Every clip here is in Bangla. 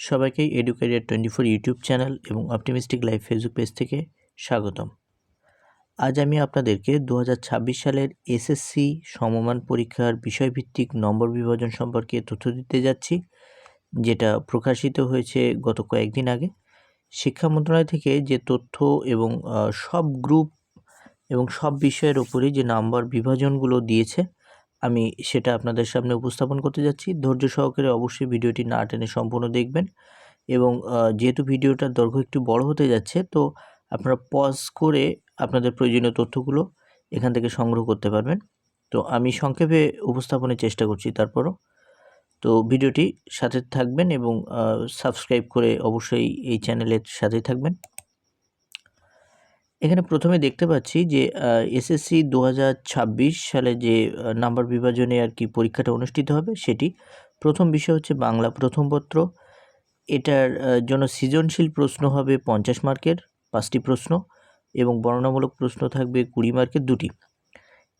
সবাইকে এডুকেরিয়ার টোয়েন্টি ফোর ইউটিউব চ্যানেল এবং অপটিমিস্টিক লাইফ ফেসবুক পেজ থেকে স্বাগতম। আজ আমি আপনাদেরকে দু ছাব্বিশ সালের এসএসসি সমমান পরীক্ষার বিষয়ভিত্তিক নম্বর বিভাজন সম্পর্কে তথ্য দিতে যাচ্ছি, যেটা প্রকাশিত হয়েছে গত কয়েকদিন আগে। শিক্ষা মন্ত্রণালয় থেকে যে তথ্য এবং সব গ্রুপ এবং সব বিষয়ের ওপরে যে নাম্বার বিভাজনগুলো দিয়েছে আমি সেটা আপনাদের সামনে উপস্থাপন করতে যাচ্ছি। ধৈর্য সহকারে অবশ্যই ভিডিওটি না টেনে সম্পূর্ণ দেখবেন এবং যেহেতু ভিডিওটার দৈর্ঘ্য একটু বড় হতে যাচ্ছে, তো আপনারা পজ করে আপনাদের প্রয়োজনীয় তথ্যগুলো এখান থেকে সংগ্রহ করতে পারবেন। তো আমি সংক্ষেপে উপস্থাপনের চেষ্টা করছি তারপরও। তো ভিডিওটি সাথে থাকবেন এবং সাবস্ক্রাইব করে অবশ্যই এই চ্যানেলের সাথেই থাকবেন। এখানে প্রথমে দেখতে পাচ্ছি যে এসএসসি দু হাজার ছাব্বিশ সালে যে নাম্বার বিভাজনে আর কি পরীক্ষাটা অনুষ্ঠিত হবে সেটি। প্রথম বিষয় হচ্ছে বাংলা প্রথম পত্র। এটার জন্য সৃজনশীল প্রশ্ন হবে পঞ্চাশ মার্কের, পাঁচটি প্রশ্ন এবং বর্ণনামূলক প্রশ্ন থাকবে কুড়ি মার্কের দুটি।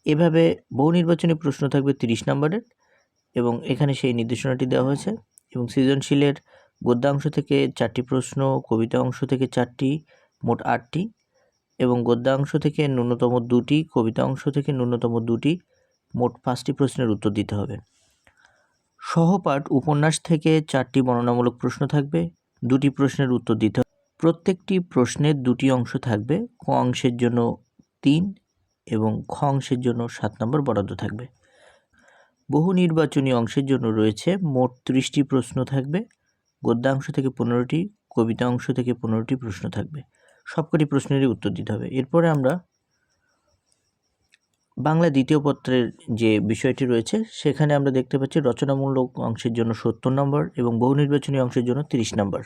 এভাবে বহু নির্বাচনী প্রশ্ন থাকবে তিরিশ নম্বরের এবং এখানে সেই নির্দেশনাটি দেওয়া হয়েছে এবং সৃজনশীলের গদ্যাংশ থেকে চারটি প্রশ্ন, কবিতা অংশ থেকে চারটি, মোট আটটি। এবং গদ্যাংশ থেকে ন্যূনতম দুটি, কবিতা অংশ থেকে ন্যূনতম দুটি, মোট পাঁচটি প্রশ্নের উত্তর দিতে হবে। সহপাঠ উপন্যাস থেকে চারটি বর্ণনামূলক প্রশ্ন থাকবে, দুটি প্রশ্নের উত্তর দিতে হবে। প্রত্যেকটি প্রশ্নের দুটি অংশ থাকবে, ক অংশের জন্য তিন এবং খ অংশের জন্য সাত নম্বর বরাদ্দ থাকবে। বহু নির্বাচনী অংশের জন্য রয়েছে মোট ত্রিশটি প্রশ্ন থাকবে, গদ্যাংশ থেকে পনেরোটি, কবিতা অংশ থেকে পনেরোটি প্রশ্ন থাকবে। সবকটি প্রশ্নেরই উত্তর দিতে হবে। এরপরে আমরা বাংলা দ্বিতীয় পত্রের যে বিষয়টি রয়েছে, সেখানে আমরা দেখতে পাচ্ছি রচনামূলক অংশের জন্য সত্তর নম্বর এবং বহু নির্বাচনী অংশের জন্য তিরিশ নম্বর।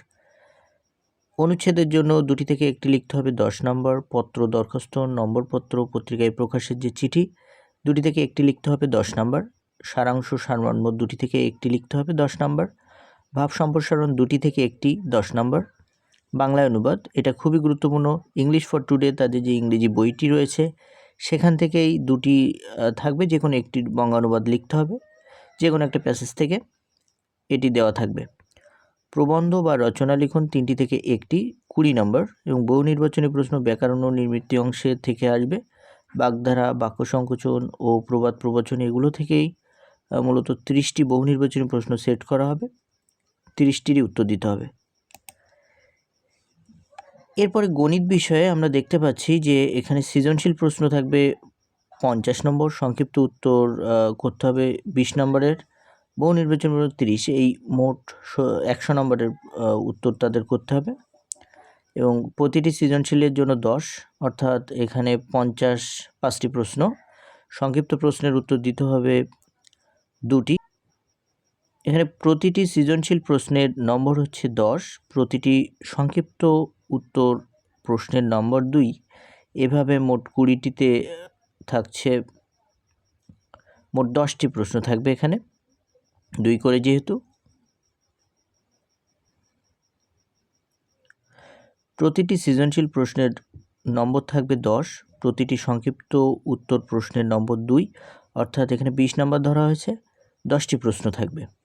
অনুচ্ছেদের জন্য দুটি থেকে একটি লিখতে হবে দশ নম্বর, পত্র দরখাস্ত, নম্বরপত্র, পত্রিকায় প্রকাশের যে চিঠি, দুটি থেকে একটি লিখতে হবে দশ নম্বর। সারাংশ সারমর্ম দুটি থেকে একটি লিখতে হবে দশ নম্বর। ভাব সম্প্রসারণ দুটি থেকে একটি দশ নম্বর। বাংলায় অনুবাদ। এটা খুবই গুরুত্বপূর্ণ। ইংলিশ ফর টুডে তাদের যে ইংরেজি বইটি রয়েছে, সেখান থেকেই দুটি থাকবে। যে কোনো একটি বঙ্গানুবাদ লিখতে হবে। যে কোনো একটা প্যাসেজ থেকে এটি দেওয়া থাকবে। প্রবন্ধ বা রচনা লিখন তিনটি থেকে একটি, কুড়ি নম্বর এবং বহু নির্বাচনী প্রশ্ন, ব্যাকরণ ও নির্মিতি অংশে থেকে আসবে। বাগধারা, বাক্য সংকোচন ও প্রবাদ প্রবচন এগুলো থেকেই মূলত তিরিশটি বহু নির্বাচনী প্রশ্ন সেট করা হবে। তিরিশটিরই উত্তর দিতে হবে। এরপরে গণিত বিষয়ে আমরা দেখতে পাচ্ছি যে এখানে সৃজনশীল প্রশ্ন থাকবে পঞ্চাশ নম্বর, সংক্ষিপ্ত উত্তর করতে হবে বিশ নম্বরের, বহু নির্বাচন তিরিশ, এই মোট একশো নম্বরের উত্তর তাদের করতে হবে। এবং প্রতিটি সৃজনশীলের জন্য দশ, অর্থাৎ এখানে পঞ্চাশ পাঁচটি প্রশ্ন। সংক্ষিপ্ত প্রশ্নের উত্তর দিতে হবে দুটি। এখানে প্রতিটি সৃজনশীল প্রশ্নের নম্বর হচ্ছে দশ, প্রতিটি সংক্ষিপ্ত উত্তর প্রশ্নের নম্বর দুই, এভাবে মোট কুড়িটিতে থাকছে, মোট দশটি প্রশ্ন থাকবে এখানে। দুই করে যেহেতু। প্রতিটি সৃজনশীল প্রশ্নের নম্বর থাকবে দশ, প্রতিটি সংক্ষিপ্ত উত্তর প্রশ্নের নম্বর দুই, অর্থাৎ এখানে বিশ নম্বর ধরা হয়েছে, দশটি প্রশ্ন থাকবে।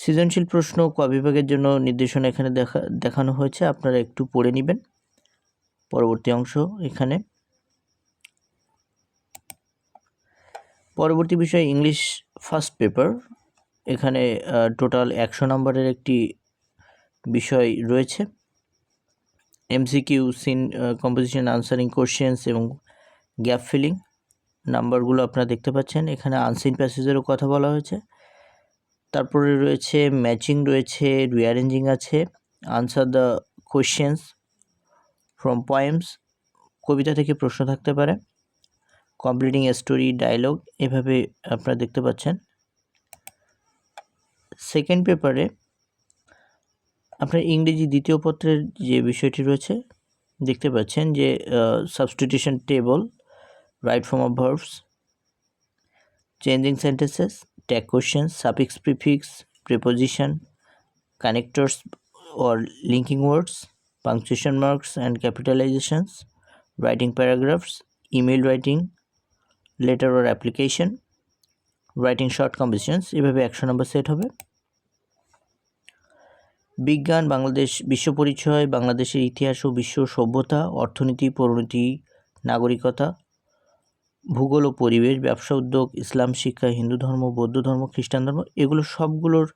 সৃজনশীল প্রশ্ন ক বিভাগের জন্য নির্দেশনা এখানে দেখা, দেখানো হয়েছে। আপনারা একটু পড়ে নেবেন। পরবর্তী অংশ এখানে। পরবর্তী বিষয়, ইংলিশ ফার্স্ট পেপার। এখানে টোটাল একশো নম্বরের একটি বিষয় রয়েছে। MCQ seen composition, answering questions এবং গ্যাপ ফিলিং। নাম্বারগুলো আপনারা দেখতে পাচ্ছেন। এখানে আনসিন প্যাসেজেরও কথা বলা হয়েছে। তারপরে রয়েছে ম্যাচিং রয়েছে রিঅ্যারেঞ্জিং আছে answer the questions from poems কবিতা থেকে প্রশ্ন থাকতে পারে কমপ্লিটিং এ স্টোরি ডায়লগ এভাবে আপনারা দেখতে পাচ্ছেন। সেকেন্ড পেপারে আপনার ইংরেজি দ্বিতীয় পত্রের যে বিষয়টি রয়েছে, দেখতে পাচ্ছেন যে substitution table right form of verbs changing sentences tag question suffix prefix preposition connectors or linking words punctuation marks and capitalisations writing paragraphs email writing letter or application writing short competitions এভাবে একশো নম্বর সেট হবে। বিজ্ঞান, বাংলাদেশ, বিশ্ব পরিচয়, বাংলাদেশের ইতিহাস ও বিশ্ব সভ্যতা, অর্থনীতি, পরিণতি, নাগরিকতা ভূগোল ও পরিবেশ, ব্যবসা উদ্যোগ, ইসলাম শিক্ষা, হিন্দু ধর্ম, বৌদ্ধ ধর্ম, খ্রিস্টান ধর্ম, এগুলো সবগুলোর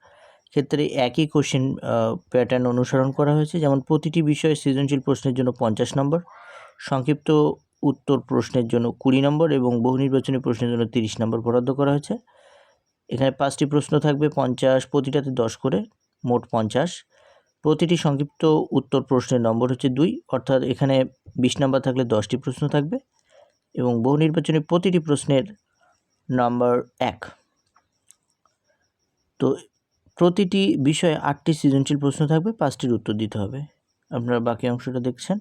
ক্ষেত্রে একই কোশ্চেন প্যাটার্ন অনুসরণ করা হয়েছে। যেমন প্রতিটি বিষয়ে সৃজনশীল প্রশ্নের জন্য পঞ্চাশ নম্বর, সংক্ষিপ্ত উত্তর প্রশ্নের জন্য কুড়ি নম্বর এবং বহু নির্বাচনী প্রশ্নের জন্য তিরিশ নম্বর বরাদ্দ করা হয়েছে। এখানে পাঁচটি প্রশ্ন থাকবে, পঞ্চাশ, প্রতিটাতে দশ করে, মোট পঞ্চাশ। প্রতিটি সংক্ষিপ্ত উত্তর প্রশ্নের নম্বর হচ্ছে দুই, অর্থাৎ এখানে বিশ নম্বর থাকলে দশটি প্রশ্ন থাকবে। এবং বহু নির্বাচনী প্রতিটি প্রশ্নের নাম্বার এক। তো প্রতিটি বিষয়ে আটটি সৃজনশীল প্রশ্ন থাকবে, পাঁচটির উত্তর দিতে হবে। আপনারা বাকি অংশটা দেখছেন।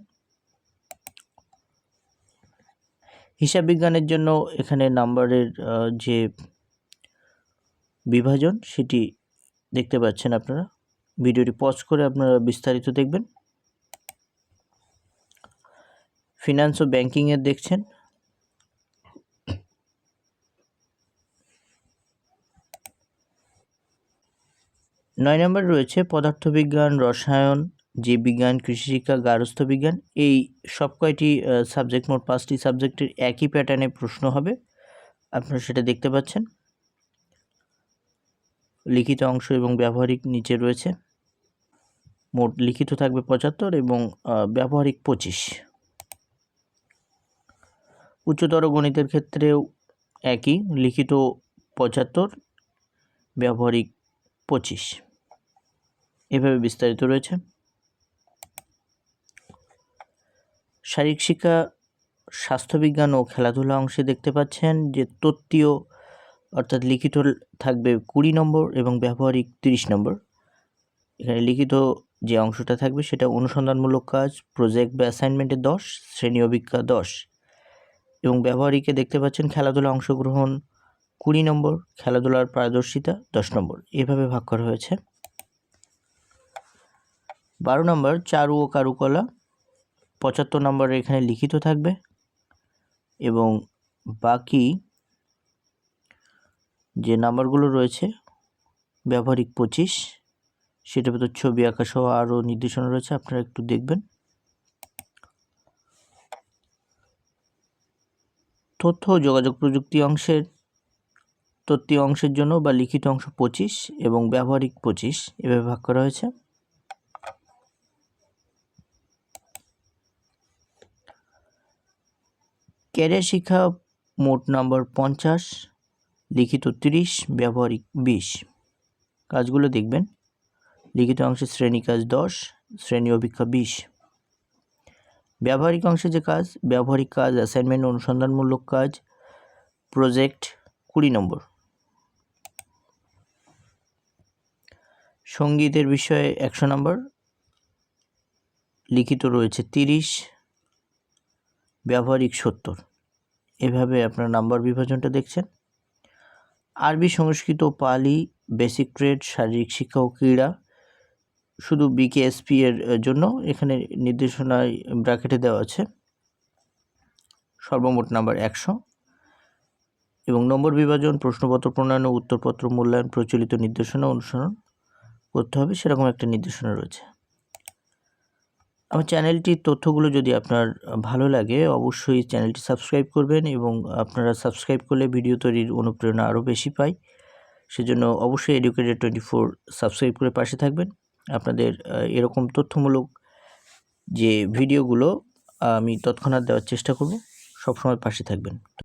হিসাব বিজ্ঞানের জন্য এখানে নাম্বারের যে বিভাজন সেটি দেখতে পাচ্ছেন আপনারা। ভিডিওটি পজ করে আপনারা বিস্তারিত দেখবেন। ফিনান্স ও ব্যাংকিংয়ের দেখছেন। নয় নম্বর রয়েছে পদার্থবিজ্ঞান, রসায়ন, জীববিজ্ঞান, কৃষিশিক্ষা, গার্হস্থ্য বিজ্ঞান। এই সব কয়টি সাবজেক্ট মোট পাঁচটি সাবজেক্টের একই প্যাটার্নে প্রশ্ন হবে। আপনারা সেটা দেখতে পাচ্ছেন। লিখিত অংশ এবং ব্যবহারিক নিচে রয়েছে। মোট লিখিত থাকবে পঁচাত্তর এবং ব্যবহারিক পঁচিশ। উচ্চতর গণিতের ক্ষেত্রেও একই, লিখিত পঁচাত্তর, ব্যবহারিক পঁচিশ। এভাবে বিস্তারিত রয়েছে। শারীরিক শিক্ষা, স্বাস্থ্যবিজ্ঞান ও খেলাধুলা অংশে দেখতে পাচ্ছেন যে তত্ত্বীয়, অর্থাৎ লিখিত থাকবে কুড়ি নম্বর এবং ব্যবহারিক তিরিশ নম্বর। এখানে লিখিত যে অংশটা থাকবে সেটা অনুসন্ধানমূলক কাজ প্রজেক্ট বা অ্যাসাইনমেন্টে দশ, শ্রেণি অভিজ্ঞা দশ। এবং ব্যবহারিকে দেখতে পাচ্ছেন খেলাধুলা অংশগ্রহণ কুড়ি নম্বর, খেলাধুলার পারদর্শিতা দশ নম্বর। এভাবে ভাগ করা হয়েছে। বারো নম্বর চারু ও কারুকলা, পঁচাত্তর নম্বর এখানে লিখিত থাকবে। এবং বাকি যে নাম্বারগুলো রয়েছে, ব্যবহারিক পঁচিশ, সেটার ভিতর ছবি আঁকা সহ আরও নির্দেশনা রয়েছে, আপনারা একটু দেখবেন। তথ্য যোগাযোগ প্রযুক্তি অংশের তত্ত্বীয় অংশের জন্য বা লিখিত অংশ পঁচিশ এবং ব্যবহারিক পঁচিশ এভাবে ভাগ করা হয়েছে। ক্যারিয়ার শিক্ষা মোট নম্বর পঞ্চাশ, লিখিত তিরিশ, ব্যবহারিক বিশ। কাজগুলো দেখবেন। লিখিত অংশে শ্রেণি কাজ দশ, শ্রেণি অভিক্ষা বিশ। ব্যবহারিক অংশে যে কাজ, ব্যবহারিক কাজ অ্যাসাইনমেন্ট অনুসন্ধানমূলক কাজ প্রজেক্ট কুড়ি নম্বর। সঙ্গীতের বিষয়ে একশো নম্বর। লিখিত রয়েছে তিরিশ ব্যবহারিক সত্তর। এভাবে আপনার নাম্বার বিভাজনটা দেখছেন। আরবি সংস্কৃত, পালি বেসিক ট্রেড শারীরিক শিক্ষা ও ক্রীড়া শুধু বিকেএসপি এর জন্য এখানে নির্দেশনায় ব্র্যাকেটে দেওয়া আছে। সর্বমোট নাম্বার একশো এবং নম্বর বিভাজন, প্রশ্নপত্র প্রণয়ন ও উত্তরপত্র মূল্যায়ন প্রচলিত নির্দেশনা অনুসরণ করতে হবে। সেরকম একটা নির্দেশনা রয়েছে। আমার চ্যানেলটির তথ্যগুলো যদি আপনার ভালো লাগে, অবশ্যই চ্যানেলটি সাবস্ক্রাইব করবেন এবং আপনারা সাবস্ক্রাইব করলে ভিডিও তৈরির অনুপ্রেরণা আরও বেশি পাই। সেজন্য অবশ্যই এডুকেটেড টোয়েন্টি ফোর সাবস্ক্রাইব করে পাশে থাকবেন। আপনাদের এরকম তথ্যমূলক যে ভিডিওগুলো আমি তৎক্ষণাৎ দেওয়ার চেষ্টা করব। সবসময় পাশে থাকবেন।